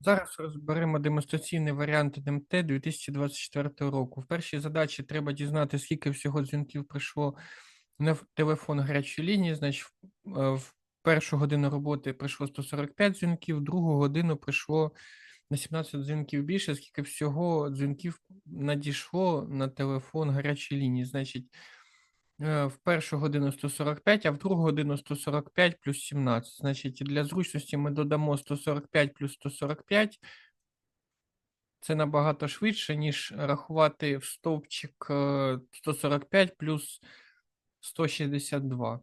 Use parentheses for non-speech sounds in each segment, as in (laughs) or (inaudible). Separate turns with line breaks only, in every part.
Зараз розберемо демонстраційний варіант НМТ 2024 року. В першій задачі треба дізнати, скільки всього дзвінків прийшло на телефон гарячої лінії. Значить, в- е, першу годину роботи прийшло 145 дзвінків, в другу годину прийшло на 17 дзвінків більше, скільки всього дзвінків надійшло на телефон гарячої лінії. Значить, в першу годину 145, а в другу годину 145 плюс 17. Значить, для зручності ми додамо 145 плюс 145. Це набагато швидше, ніж рахувати в стовпчик е, 145 плюс 162.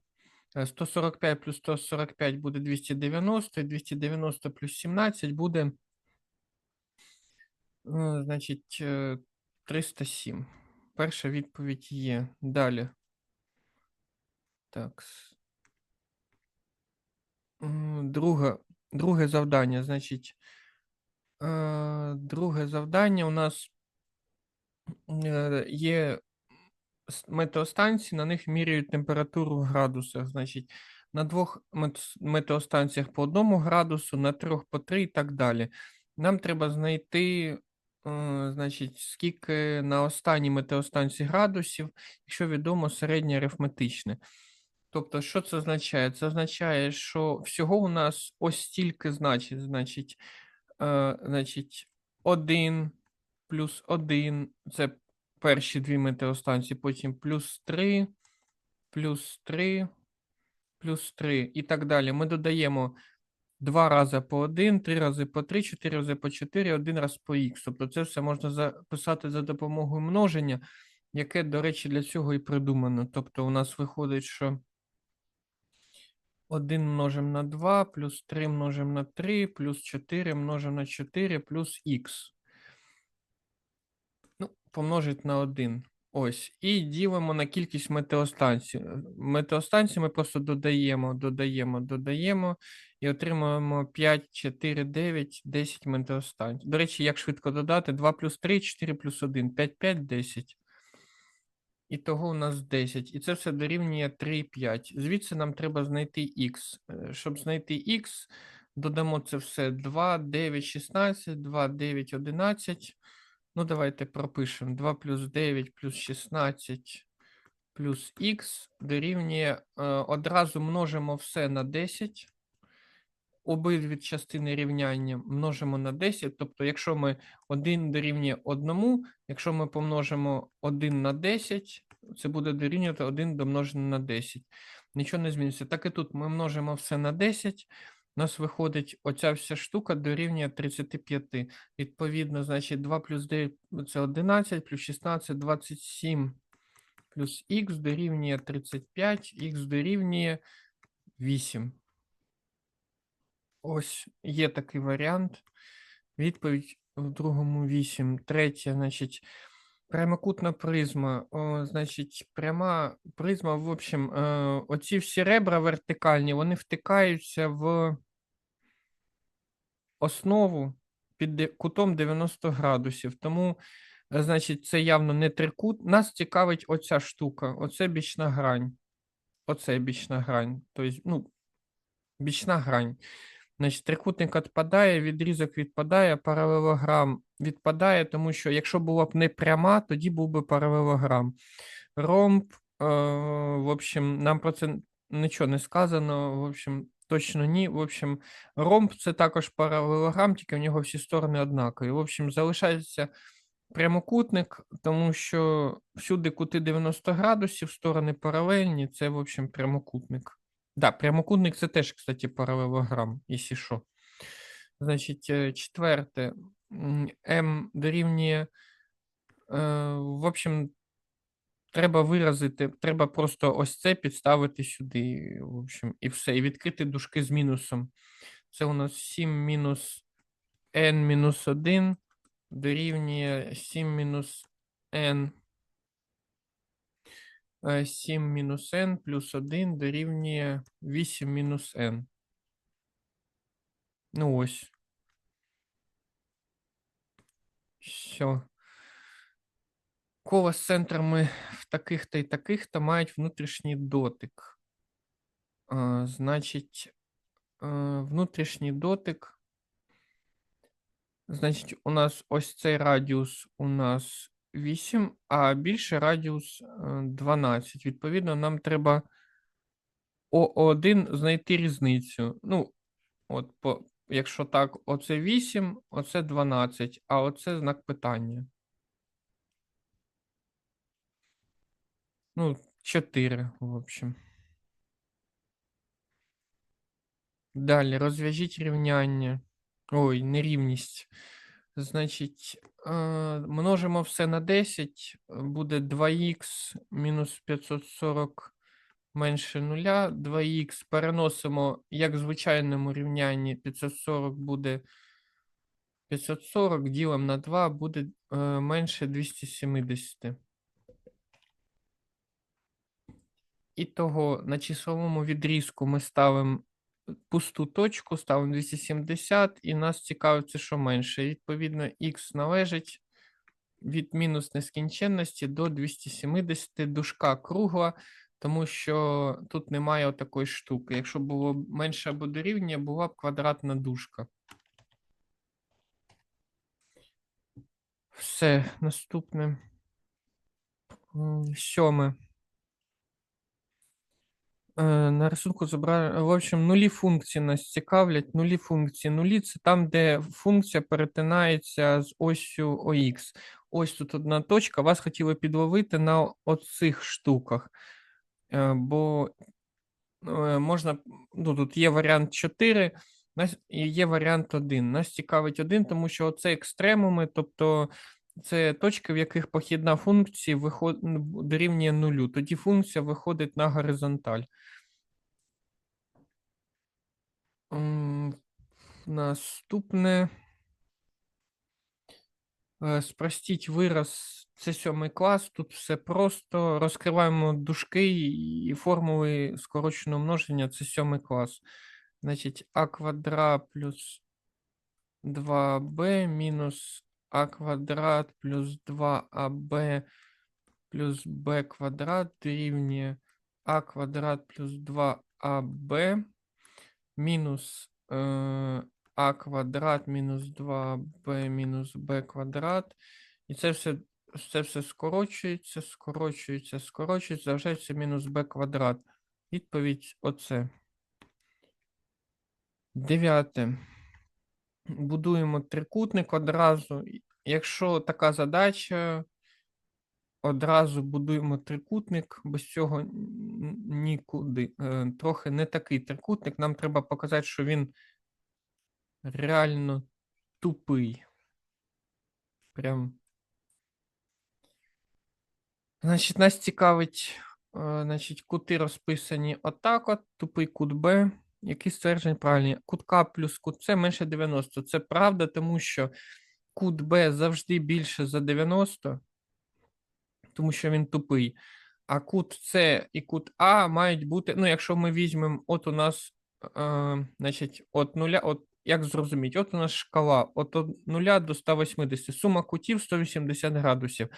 Е, 145 плюс 145 буде 290, і 290 плюс 17 буде, е, значить, е, 307. Перша відповідь є. Далі. Так. Друге, друге завдання. Значить, е, друге завдання у нас е, є метеостанції, на них міряють температуру в градусах. Значить, на двох метеостанціях по одному градусу, на трьох по три і так далі. Нам треба знайти, е, значить, скільки на останній метеостанції градусів, якщо відомо середнє арифметичне. Тобто, що це означає? Це означає, що всього у нас ось стільки значить, значить, е, значить, 1 плюс 1 це перші дві метеостанції, потім плюс 3, плюс 3, плюс 3 і так далі. Ми додаємо 2 рази по 1, 3 рази по 3, 4 рази по 4, 1 раз по х. Тобто це все можна записати за допомогою множення, яке, до речі, для цього і придумано. Тобто у нас виходить, що 1 множимо на 2, плюс 3 множимо на 3, плюс 4 множимо на 4, плюс х. Ну, помножить на 1. Ось. І ділимо на кількість метеостанцій. Метеостанції ми просто додаємо, додаємо, додаємо і отримуємо 5, 4, 9, 10 метеостанцій. До речі, як швидко додати? 2 плюс 3, 4 плюс 1, 5, 5, 10. І того у нас 10. І це все дорівнює 3,5. Звідси нам треба знайти х. Е, Щоб знайти х, додамо це все 2, 9, 16, 2, 9, 11. Ну, давайте пропишемо 2 плюс 9 плюс 16 плюс х дорівнює. е, Одразу множимо все на 10. Обидві частини рівняння множимо на 10. Тобто, якщо ми 1 дорівнює 1, якщо ми помножимо 1 на 10, це буде дорівнювати 1 домножене на 10. Нічого не зміниться. Так і тут ми множимо все на 10. У нас виходить оця вся штука дорівнює 35. Відповідно, значить 2 плюс 9 це 11, плюс 16 27, плюс х дорівнює 35, х дорівнює 8. Ось є такий варіант. Відповідь в другому 8. Третє, значить, прямокутна призма. О, значить, пряма призма, в общем, е, оці всі ребра вертикальні, вони втикаються в основу під кутом 90 градусів. Тому, е, значить, це явно не трикут. Нас цікавить оця штука, оце бічна грань. Оце бічна грань. Тобто, ну, бічна грань. Значить, трикутник відпадає, відрізок відпадає, паралелограм відпадає, тому що якщо була б не пряма, тоді був би паралелограм. Ромб, е, в общем, нам про це нічого не сказано. В общем, точно ні. В общем, ромб це також паралелограм, тільки в нього всі сторони однакові. В общем, залишається прямокутник, тому що всюди кути 90 градусів, сторони паралельні, це, в общем, прямокутник. Да, прямокутник це теж, кстати, паралелограм, якщо що. Значить, е, четверте. м, М дорівнює. е, В общем, треба виразити, треба просто ось це підставити сюди. В общем, і все. І відкрити дужки з мінусом. Це у нас 7 мінус n мінус 1 дорівнює 7 мінус n. 7 мінус n плюс 1 дорівнює 8 мінус n. Ну ось. Все. Кола з центрами в таких-то і таких-то мають внутрішній дотик. А, значить, е, внутрішній дотик Значить, у нас ось цей радіус у нас 8, а більший радіус е, 12. Відповідно, нам треба О1 знайти різницю. Ну, от, по, якщо так, оце 8, оце 12, а оце знак питання. Ну, 4, в общем. Далі розв'яжіть рівняння. Ой, нерівність. Значить, е, множимо все на 10, буде 2х мінус 540 менше нуля. 2х переносимо, як в звичайному рівнянні, 540 буде 540, ділимо на 2, буде е, менше 270. І того на числовому відрізку ми ставимо пусту точку, ставимо 270, і нас цікавить, це що менше. Відповідно, х належить від мінус нескінченності до 270 дужка кругла, тому що тут немає такої штуки. Якщо було менше або дорівнює, була б квадратна дужка. Все, наступне. Сьоме. Е, На рисунку зображено, в общем, нулі функції нас цікавлять. Нулі функції. Нулі це там, де функція перетинається з осью ОХ. Ось тут одна точка. Вас хотіли підловити на оцих штуках. Е, Бо е, можна, ну тут є варіант 4, нас є варіант 1. Нас цікавить 1, тому що це екстремуми, тобто це точки, в яких похідна функція виход... дорівнює нулю. Тоді функція виходить на горизонталь. Наступне. Е, Спростіть вираз, це сьомий клас. Тут все просто. Розкриваємо дужки і формули скороченого множення. Це сьомий клас. Значить, а квадрат плюс 2b мінус а квадрат плюс 2аб плюс b квадрат дорівнює а квадрат плюс 2аб мінус е, а квадрат мінус 2b мінус b квадрат. І це все, це все скорочується, скорочується, скорочується, залишається мінус b квадрат. Відповідь оце. Дев'яте. Будуємо трикутник одразу. Якщо така задача, одразу будуємо трикутник, без цього нікуди. Е, Трохи не такий трикутник. Нам треба показати, що він реально тупий. Прям. Значить, нас цікавить, е, значить, кути розписані отак от, тупий кут Б. Які ствердження правильні? Кут К плюс кут С менше 90. Це правда, тому що кут Б завжди більше за 90, тому що він тупий. А кут С і кут А мають бути. Ну, якщо ми візьмемо, от у нас, е, значить, от нуля, от як зрозуміти, от у нас шкала от од 0 до 180, сума кутів 180 градусів.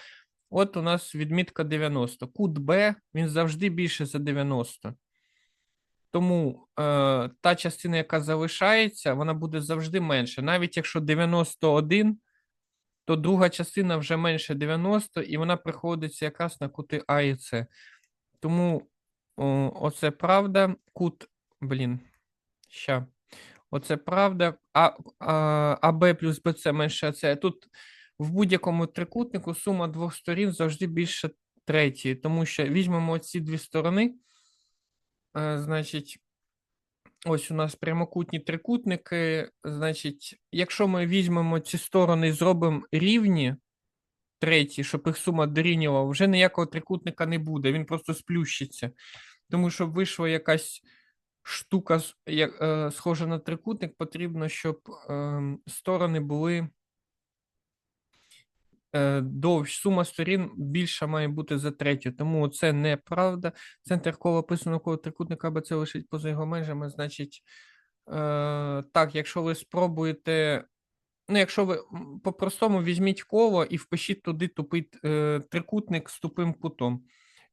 От у нас відмітка 90. Кут Б, він завжди більше за 90. Тому е, та частина, яка залишається, вона буде завжди менше. Навіть якщо 91, то друга частина вже менше 90, і вона приходиться якраз на кути А і С. Тому о, оце правда. Кут, блін, ща. Оце правда. А, а, АБ плюс БЦ менше АЦ. Тут в будь-якому трикутнику сума двох сторін завжди більше третьої, тому що візьмемо ці дві сторони. Е, значить, ось у нас прямокутні трикутники. Значить, якщо ми візьмемо ці сторони і зробимо рівні треті, щоб їх сума дорівнювала, вже ніякого трикутника не буде, він просто сплющиться. Тому щоб вийшла якась штука, е, схожа на трикутник, потрібно, щоб е, сторони були е, довш, сума сторін більша має бути за третю. Тому це неправда. Центр кола описаного коло трикутника АБЦ лишить поза його межами. Значить, е, так, якщо ви спробуєте. Ну, якщо ви по-простому візьміть коло і впишіть туди тупий е, трикутник з тупим кутом.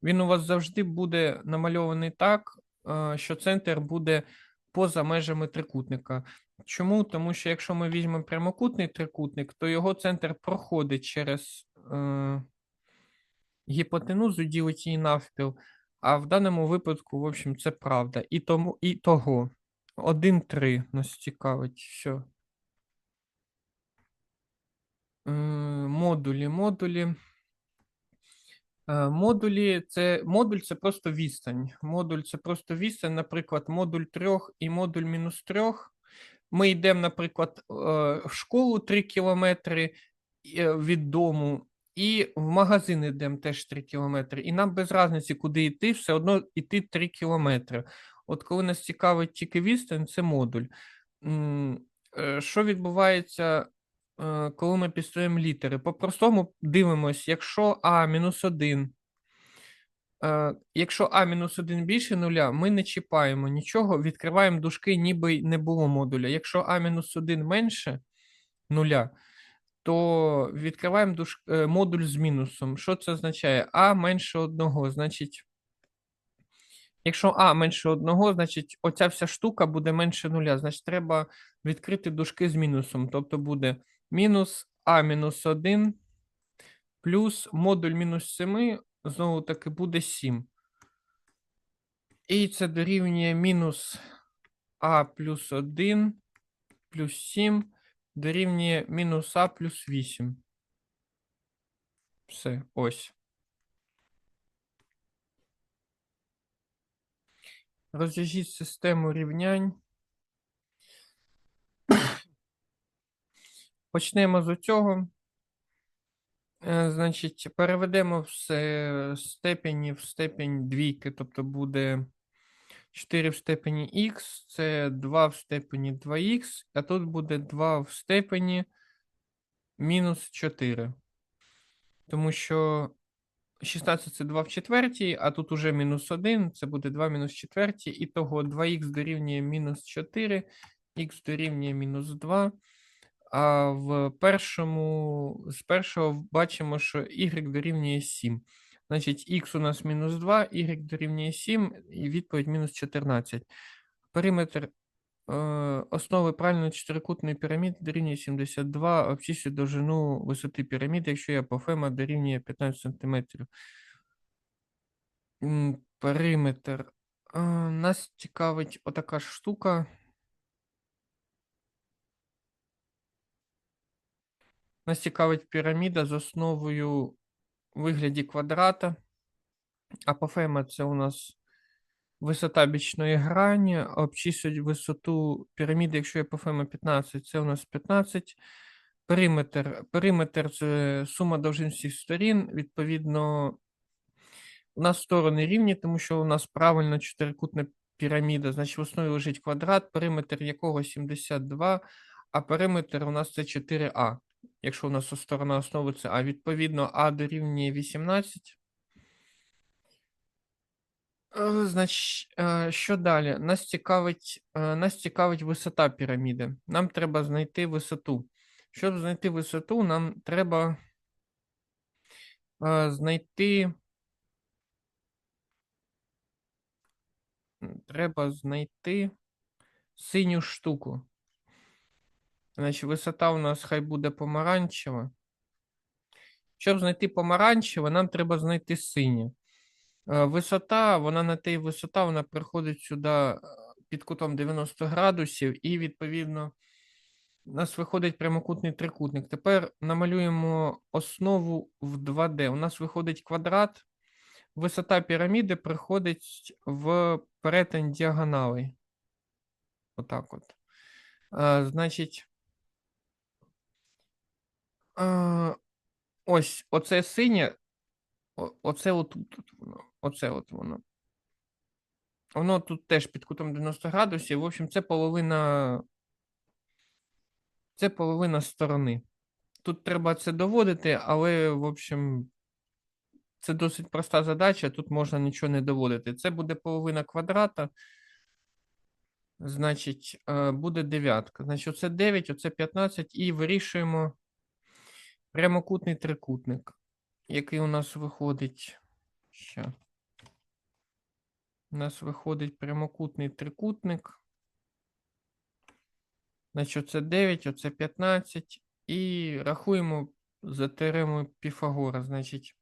Він у вас завжди буде намальований так, е, що центр буде поза межами трикутника. Чому? Тому що якщо ми візьмемо прямокутний трикутник, то його центр проходить через е, гіпотенузу, ділить її навпіл. А в даному випадку, в общем, це правда. І тому, і того. 1-3 нас цікавить. Все. Модулі, модулі. Е, Модулі це модуль це просто відстань. Модуль це просто відстань, наприклад, модуль 3 і модуль мінус 3. Ми йдемо, наприклад, е, в школу 3 кілометри е, від дому, і в магазин йдемо теж 3 кілометри. І нам без різниці, куди йти, все одно йти 3 кілометри. От коли нас цікавить тільки відстань, це модуль. Що відбувається, коли ми підстроїмо літери? По-простому дивимось, якщо А мінус 1, е, якщо А мінус 1 більше нуля, ми не чіпаємо нічого, відкриваємо дужки, ніби не було модуля. Якщо А мінус 1 менше нуля, то відкриваємо душ... е, модуль з мінусом. Що це означає? А менше одного, значить. Якщо А менше одного, значить оця вся штука буде менше нуля. Значить, треба відкрити дужки з мінусом. Тобто буде мінус А мінус 1 плюс модуль мінус 7, знову таки буде 7. І це дорівнює мінус А плюс 1 плюс 7 дорівнює мінус А плюс 8. Все, ось. Розв'яжіть систему рівнянь. Почнемо з цього. Е, Значить, переведемо все степені в степень двійки, тобто буде 4 в степені х, це 2 в степені 2х, а тут буде 2 в степені мінус 4. Тому що 16 це 2 в четвертій, а тут уже мінус 1, це буде 2 мінус четвертій, і того 2х дорівнює мінус 4, х дорівнює мінус 2. А в першому, з першого бачимо, що y дорівнює 7. Значить, х у нас мінус 2, y дорівнює 7, і відповідь мінус 14. Периметр е, основи правильної чотирикутної піраміди дорівнює 72, обчислю довжину висоти піраміди, якщо є апофема дорівнює 15 см. Периметр. Е, Нас цікавить отака штука. Нас цікавить піраміда з основою вигляді квадрата. Апофема це у нас висота бічної грані. Обчислюють висоту піраміди, якщо апофема 15, це у нас 15. Периметр. Периметр це сума довжин всіх сторін. Відповідно, у нас сторони рівні, тому що у нас правильно чотирикутна піраміда. Значить, в основі лежить квадрат, периметр якого 72, а периметр у нас це 4а. Якщо у нас сторона основи це А, відповідно, А дорівнює 18. Е, Значить, е, що далі? Нас цікавить, е, нас цікавить висота піраміди. Нам треба знайти висоту. Щоб знайти висоту, нам треба знайти. Треба знайти синю штуку. Значить, висота у нас хай буде помаранчева. Щоб знайти помаранчеве, нам треба знайти синє. Е, Висота, вона на те й висота, вона приходить сюди е, під кутом 90 градусів, і, відповідно, у нас виходить прямокутний трикутник. Тепер намалюємо основу в 2D. У нас виходить квадрат. Висота піраміди приходить в перетин діагоналей. Отак от. Е, Значить. Е, Ось оце синє, оце отут тут воно. Оце от воно. Воно тут теж під кутом 90 градусів. В общем, це половина. Це половина сторони. Тут треба це доводити, але, в общем, це досить проста задача. Тут можна нічого не доводити. Це буде половина квадрата. Значить, е, буде дев'ятка. Значить, оце 9, оце 15, і вирішуємо прямокутний трикутник, який у нас виходить. Ще. У нас виходить прямокутний трикутник. Значить, оце 9, оце 15. І рахуємо за теоремою Піфагора. Значить,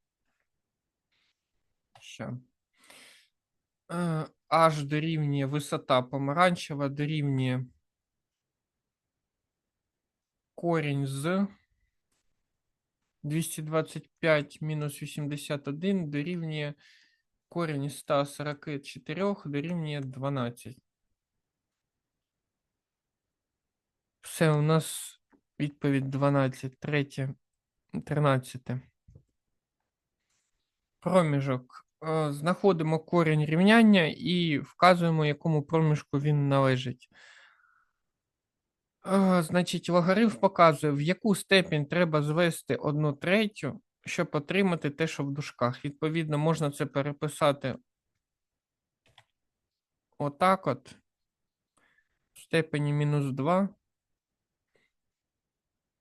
що? Е, H дорівнює висота помаранчева, дорівнює корінь з 225 мінус 81 дорівнює корінь 144 дорівнює 12. Все, у нас відповідь 12, третє, 13. Проміжок. Е, Знаходимо корінь рівняння і вказуємо, якому проміжку він належить. Е, Значить, логарифм показує, в яку степінь треба звести 1 третю, щоб отримати те, що в дужках. Відповідно, можна це переписати отак от. В степені мінус 2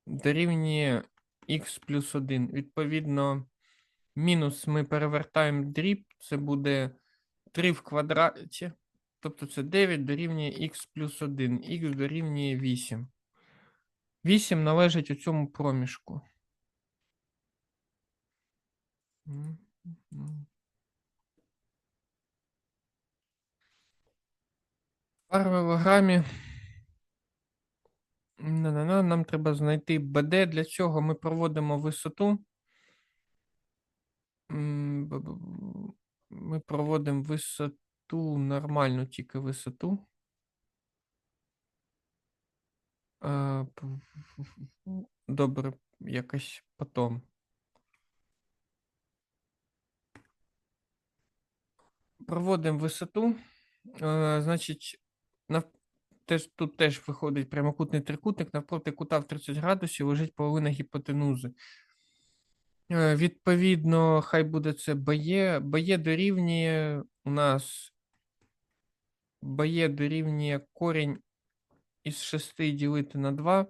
дорівнює х плюс 1. Відповідно, мінус ми перевертаємо дріб, це буде 3 в квадраті. Тобто це 9 дорівнює х плюс 1, х дорівнює 8. 8 належить у цьому проміжку. Паралелограмі нам треба знайти BD. Для цього ми проводимо висоту. Ми проводимо висоту, нормальну тільки висоту. Е. Добре, якось потом. Проводимо висоту. Е, Значить, теж, тут теж виходить прямокутний трикутник, навпроти кута в 30 градусів лежить половина гіпотенузи. Е, Відповідно, хай буде це БЕ. БЕ дорівнює у нас БЕ дорівнює корінь із 6 ділити на 2.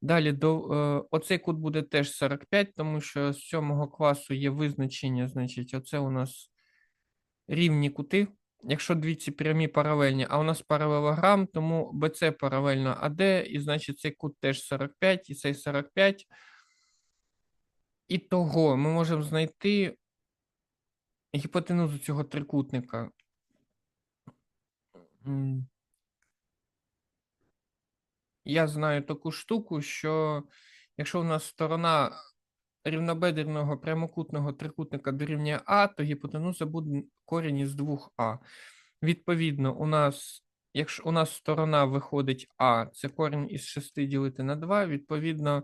Далі до, е, оцей кут буде теж 45, тому що з 7 класу є визначення, значить, оце у нас рівні кути. Якщо дві ці прямі паралельні, а у нас паралелограм, тому BC паралельно АД, і значить цей кут теж 45, і цей 45. І того ми можемо знайти гіпотенузу цього трикутника. Я знаю таку штуку, що якщо у нас сторона рівнобедерного прямокутного трикутника дорівнює А, то гіпотенуза буде корінь із 2А. Відповідно, у нас, якщо у нас сторона виходить А, це корінь із 6 ділити на 2, відповідно,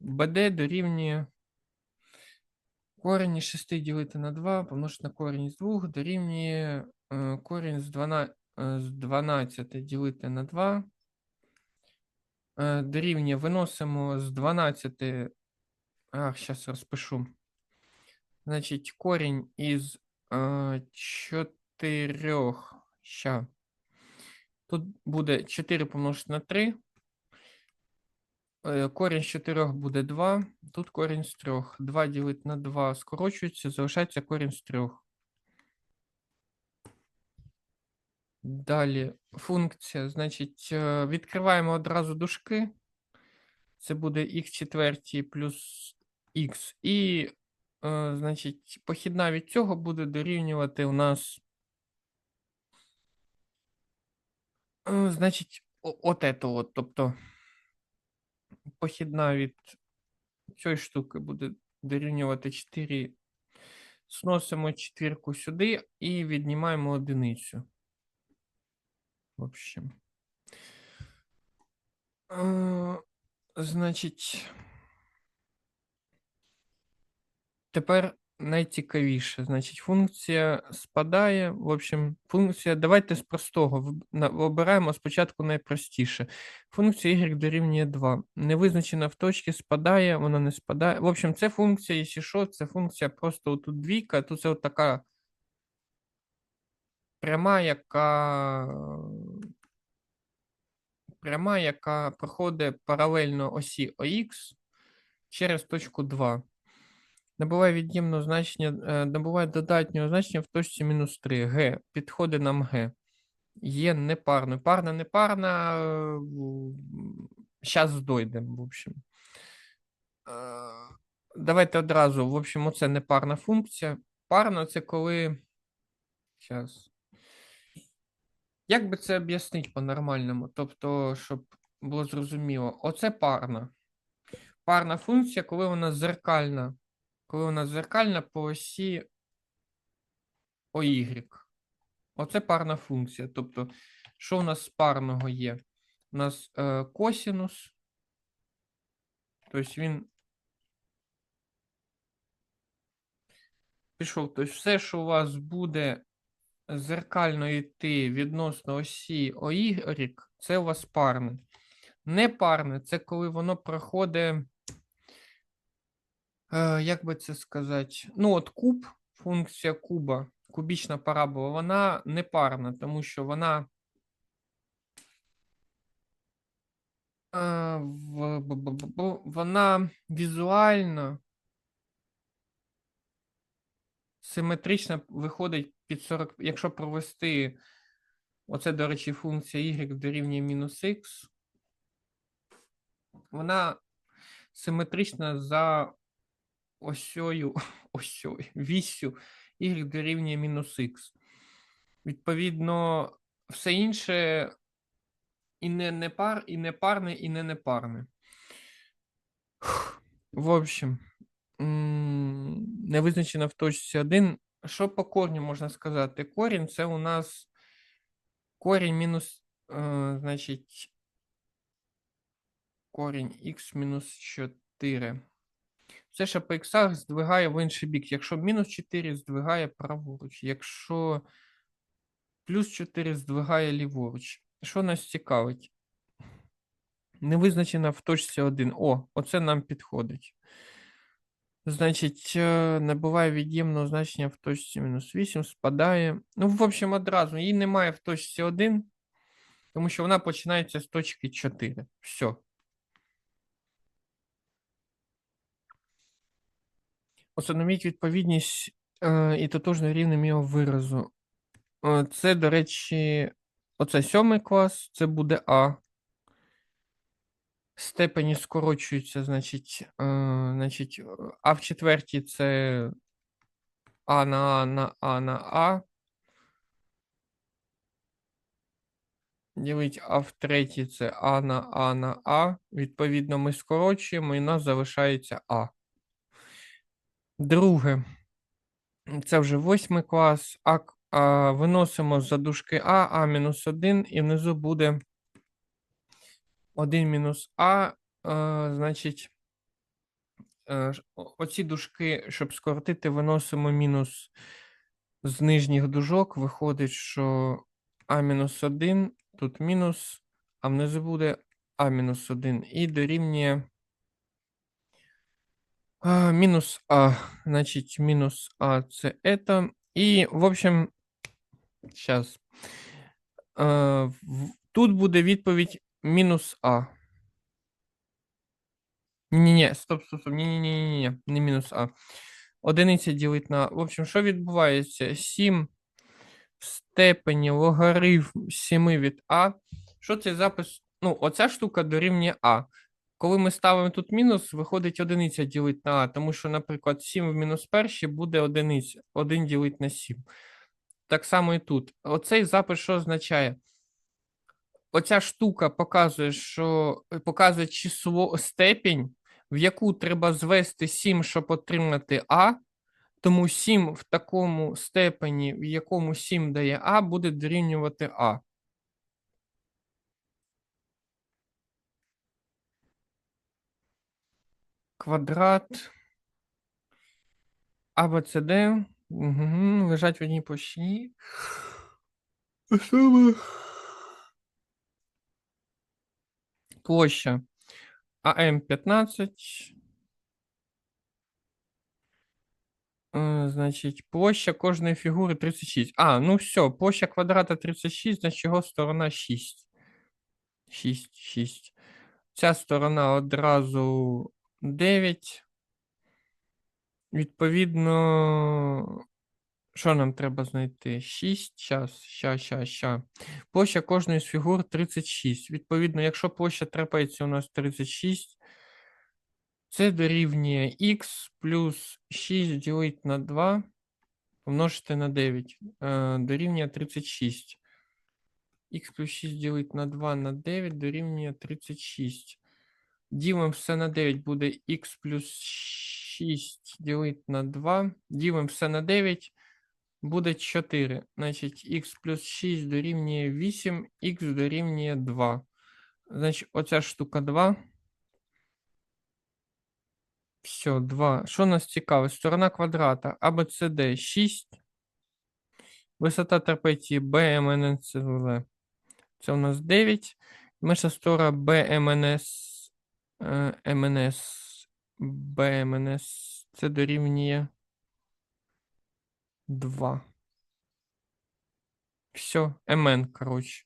БД дорівнює корінь із 6 ділити на 2, помножити на корінь із 2, дорівнює корінь з 12, е, з 12 ділити на 2. Е, Дорівнює виносимо з 12. Ах, зараз розпишу. Значить, корінь із е, 4. Ща. Тут буде 4 помножити на 3. Е, Корінь з 4 буде 2. Тут корінь з 3. 2 ділити на 2 скорочується, залишається корінь з 3. Далі функція. Значить, е, відкриваємо одразу дужки. Це буде х четвертій плюс х. І, е, значить, похідна від цього буде дорівнювати у нас. е, Значить, от это от. Тобто похідна від цієї штуки буде дорівнювати 4. Сносимо четвірку сюди і віднімаємо одиницю. В общем. Значить. Тепер найцікавіше. Значить, функція спадає. В общем, функція. Давайте з простого. Обираємо спочатку найпростіше. Функція y дорівнює 2. Невизначена в точці спадає, вона не спадає. В общем, це функція, якщо що, це функція просто тут двійка, тут це от така пряма, яка. Пряма, яка проходить паралельно осі ОХ через точку 2. Набуває від'ємного значення, е, набуває додатнього значення в точці мінус 3. Г. Підходить нам Г. є непарною. Парна, непарна. Зараз дойдемо, в общем. Е, Давайте одразу. В общем, оце непарна функція. Парна це коли. Зараз. Як би це об'яснити по-нормальному? Тобто, щоб було зрозуміло, оце парна. Парна функція, коли вона зеркальна. Коли вона зеркальна по осі OY. Оце парна функція. Тобто, що у нас парного є? У нас е, косінус. Тобто він пішов. Тобто, все, що у вас буде зеркально йти відносно осі OY, це у вас парне. Непарне це коли воно проходить, е, як би це сказати, ну, от куб, функція куба, кубічна парабола, вона непарна, тому що вона е, вона візуально симетрично виходить під 40, якщо провести, оце, до речі, функція y дорівнює мінус x, вона симетрична за осьою, (laughs) осьою, віссю y дорівнює мінус х. Відповідно, все інше і не, не пар, і не парне, і не непарне. В общем, не визначено в точці 1. Що по корню можна сказати? Корінь це у нас корінь мінус, е, значить, корінь х мінус 4. Це ще по іксах здвигає в інший бік. Якщо мінус 4 здвигає праворуч, якщо плюс 4 здвигає ліворуч. Що нас цікавить? Не визначена в точці 1. О, оце нам підходить. Значить, е, набуває від'ємного значення в точці мінус 8, спадає. Ну, в общем, одразу. Її немає в точці 1, тому що вона починається з точки 4. Все. Установіть відповідність е, і тотожно рівнем його виразу. Е, Це, до речі, оце сьомий клас, це буде А. Степені скорочуються, значить, е, значить, е, А в четвертій це А на А на А на А. Ділить А в третій це А на А на А. Відповідно, ми скорочуємо і у нас залишається А. Друге. Це вже восьмий клас. А, а виносимо за дужки А, А мінус 1, і внизу буде 1 мінус А. е, значить, е, оці дужки, щоб скоротити, виносимо мінус з нижніх дужок. Виходить, що А мінус 1, тут мінус, а внизу буде А мінус 1. І дорівнює а, мінус А. Значить, мінус А це это. І, в общем, зараз. Тут буде відповідь мінус А. Ні-ні, стоп, стоп, стоп. Ні-ні-ні, не мінус А. Одиниця ділить на. В общем, що відбувається? 7 в степені логарифм 7 від А. Що цей запис? Ну, оця штука дорівнює А. Коли ми ставимо тут мінус, виходить одиниця ділить на А, тому що, наприклад, 7 в мінус першій буде одиниця. 1 ділить на 7. Так само і тут. Оцей запис що означає? Оця штука показує, що е, показує число степінь, в яку треба звести 7, щоб отримати А. Тому 7 в такому степені, в якому 7 дає А, буде дорівнювати А. Квадрат А, Б, С, Д. Угу, лежать в одній площині. Саме Площа АМ 15. Е, Значить, площа кожної фігури 36. А, ну все, площа квадрата 36, значить його сторона 6. 6, 6. Ця сторона одразу 9. Відповідно, Що нам треба знайти? 6, щас, ща, ща, ща. Площа кожної з фігур 36. Відповідно, якщо площа трапеції у нас 36, це дорівнює х плюс 6 ділить на 2 помножити на 9. Е, дорівнює 36. х плюс 6 ділить на 2 на 9 дорівнює 36. Ділимо все на 9 буде х плюс 6 ділить на 2. Ділимо все на 9 буде 4. Значить, х плюс 6 дорівнює 8, х дорівнює 2. Значить, оця штука 2. Все, 2. Що нас цікавить? Сторона квадрата ABCD 6. Висота трапеції BMNCL. Це у нас 9. Менша стора BMNS. MNS. BMNS. Це дорівнює 2. Все, МН, коротше.